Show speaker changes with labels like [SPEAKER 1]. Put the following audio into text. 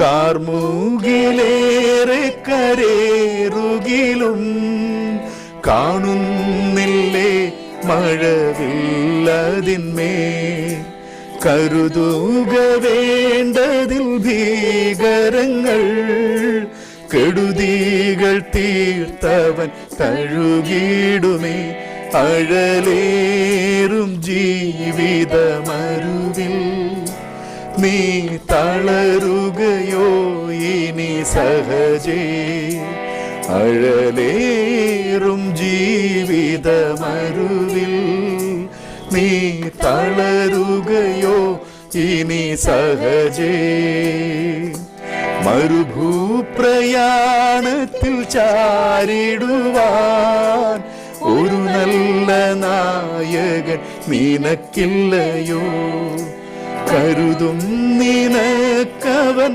[SPEAKER 1] കാർമൂകിലേറെ കരേറുകിലും കാണുന്നില്ലേ മഴവില്ലതിന്മേ. കരുതുക വേണ്ടതിൽ ഭീകരങ്ങൾ കെടുതികൾ തീർത്തവൻ തഴുകിടുമേ അഴലേറും ജീവിതമരുവിൽ നീ തളരുകയോ ഇനി സഹജേ. അഴലേറും ജീവിതമരുവിൽ നീ തളരുകയോ ഇനി സഹജേ. മരുഭൂപ്രയാണത്തിൽ ചാരിടുവാൻ ഒരു നല്ല നായകൻ നിനക്കില്ലയോ. കരുതും നിനക്കവൻ.